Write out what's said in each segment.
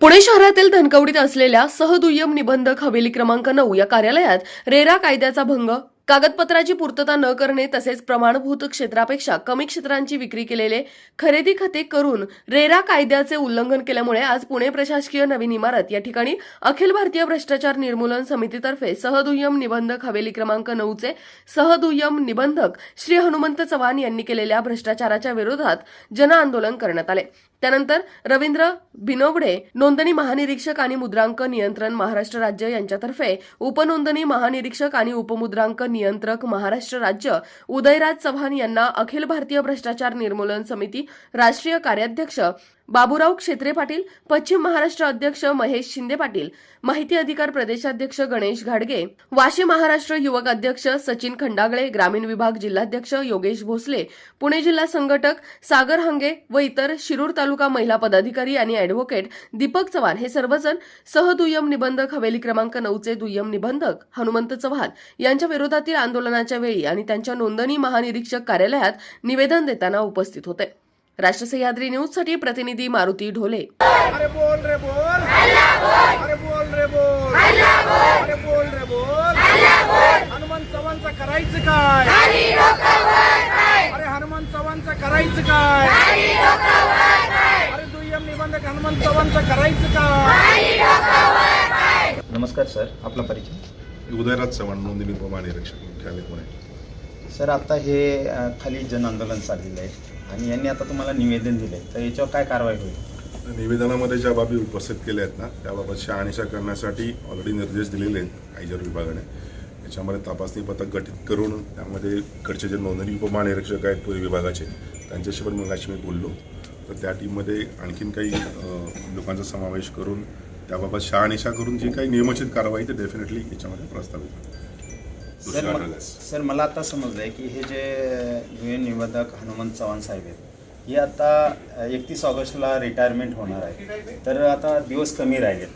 पुणे शहरातील धनकवडीत असलेल्या सहदुय्यम निबंधक हवेली क्रमांक नऊ या कार्यालयात रेरा कायद्याचा भंग कागदपत्राची पूर्तता न करणे तसेच प्रमाणभूत क्षेत्रापेक्षा कमी क्षेत्रांची विक्री केलेले खरेदी खते करून रेरा कायद्याचे उल्लंघन केल्यामुळे आज पुणे प्रशासकीय नवीन इमारत या ठिकाणी अखिल भारतीय भ्रष्टाचार निर्मूलन समितीतर्फे सहदुय्यम निबंधक हवेली क्रमांक नऊचे सहदुय्यम निबंधक श्री हनुमंत चव्हाण यांनी केलेल्या भ्रष्टाचाराच्या विरोधात जनआंदोलन करण्यात आले. त्यानंतर रवींद्र बिनवडे नोंदणी महानिरीक्षक आणि मुद्रांक नियंत्रण महाराष्ट्र राज्य यांच्यातर्फे उपनोंदणी महानिरीक्षक आणि उपमुद्रांक नियंत्रक महाराष्ट्र राज्य उदयराज चव्हाण यांना अखिल भारतीय भ्रष्टाचार निर्मूलन समिती राष्ट्रीय कार्याध्यक्ष बाबूराव क्षेत्रे पाटील पश्चिम महाराष्ट्र अध्यक्ष महेश शिंदे पाटील माहिती अधिकार प्रदेशाध्यक्ष गणेश घाडगे वाशी महाराष्ट्र युवक अध्यक्ष सचिन खंडागळे ग्रामीण विभाग जिल्हाध्यक्ष योगेश भोसले पुणे जिल्हा संघटक सागर हंगे व इतर शिरूर तालुका महिला पदाधिकारी आणि अॅडव्होकेट दीपक चव्हाण. हे सर्वजण सहदुय्यम निबंधक हवेली क्रमांक नऊचे दुय्यम निबंधक हनुमंत चव्हाण यांच्या विरोधातील आंदोलनाच्या वेळी आणि त्यांच्या नोंदणी महानिरीक्षक कार्यालयात निवेदन देताना उपस्थित होते. राष्ट्र सह्याद्री न्यूजसाठी प्रतिनिधी मारुती ढोले. अरे बोल रे बोल. अरे बोल रे बोल. अरे बोल रे बोल. हनुमंत चव्हाणचं करायचं काय? अरे हनुमंत चव्हाणचं करायचं काय? अरे दुय्यम निबंधक हनुमंत चव्हाणचं करायचं काय? नमस्कार सर आपला परिचय? उदयराज चव्हाण नोंदणी उपमहानिरीक्षक मुख्यालय पुणे. सर आता हे अ, खाली जन आंदोलन चाललेलं आहे. आणि यांनी आता तुम्हाला निवेदन दिलं आहे तर याच्यावर काय कारवाई होईल? निवेदनामध्ये ज्या बाबी उपस्थित केल्या आहेत ना त्याबाबत शहानिशा करण्यासाठी ऑलरेडी निर्देश दिलेले आहेत आयजर विभागाने. याच्यामध्ये तपासणी पथक गठीत करून त्यामध्ये इकडचे जे नोंदणी उपमहानिरीक्षक आहेत पूर्वी विभागाचे त्यांच्याशी पण मगाशी मी बोललो. तर त्या टीममध्ये आणखीन काही लोकांचा समावेश करून त्याबाबत शहानिशा करून जी काही नियमचित कारवाई ते डेफिनेटली याच्यामध्ये प्रस्तावित सर म-. सर मला आता समजलं आहे की हे जे युएन निवेदक हनुमंत चव्हाण साहेब आहेत हे आता एकतीस ऑगस्टला रिटायरमेंट होणार आहे. तर आता दिवस कमी राहिलेत.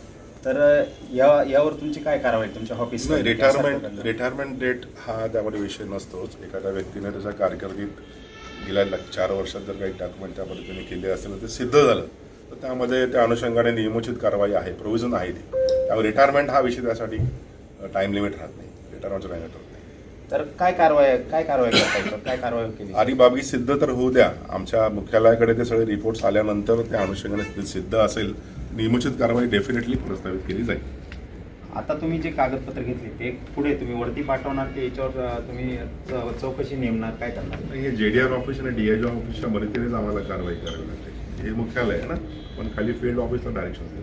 तर या यावर तुमची काय कारवाई तुमच्या ऑफिस नाही रिटायरमेंट रिटायरमेंट डेट हा त्यामध्ये विषय नसतोच. एखाद्या व्यक्तीने त्याच्या कारकिर्दीत गेल्या लाख- चार वर्षात जर काही डॉक्युमेंट त्या पद्धतीने केले असेल तर ते सिद्ध झालं. तर त्यामध्ये त्या अनुषंगाने नियमोचित कारवाई आहे प्रोव्हिजन आहे ती. त्यामुळे रिटायरमेंट हा विषय त्यासाठी टाइम लिमिट राहत नाही. लिमिट राहत नाही. तर काय कारवाई काय कारवाई करता येईल? काय कारवाई केली? आधी बाबी सिद्ध तर होऊ द्या. आमच्या मुख्यालयाकडे ते सगळे रिपोर्ट्स आल्यानंतर त्या अनुषंगाने ते सिद्ध असेल. नियमोचित कारवाई डेफिनेटली प्रस्तावित केली जाईल. आता तुम्ही जे कागदपत्र घेतले ते पुढे तुम्ही वरती पाठवणार की याच्यावर अ, तुम्ही चौ- चौकशी नेमणार? काय करणार? हे जेडीआर ऑफिस आणि डीआयजी ऑफिसच्या मदतीनेच आम्हाला कारवाई करावी लागते. हे मुख्यालय आहे ना? पण खाली फील्ड ऑफिसला डायरेक्शन देऊ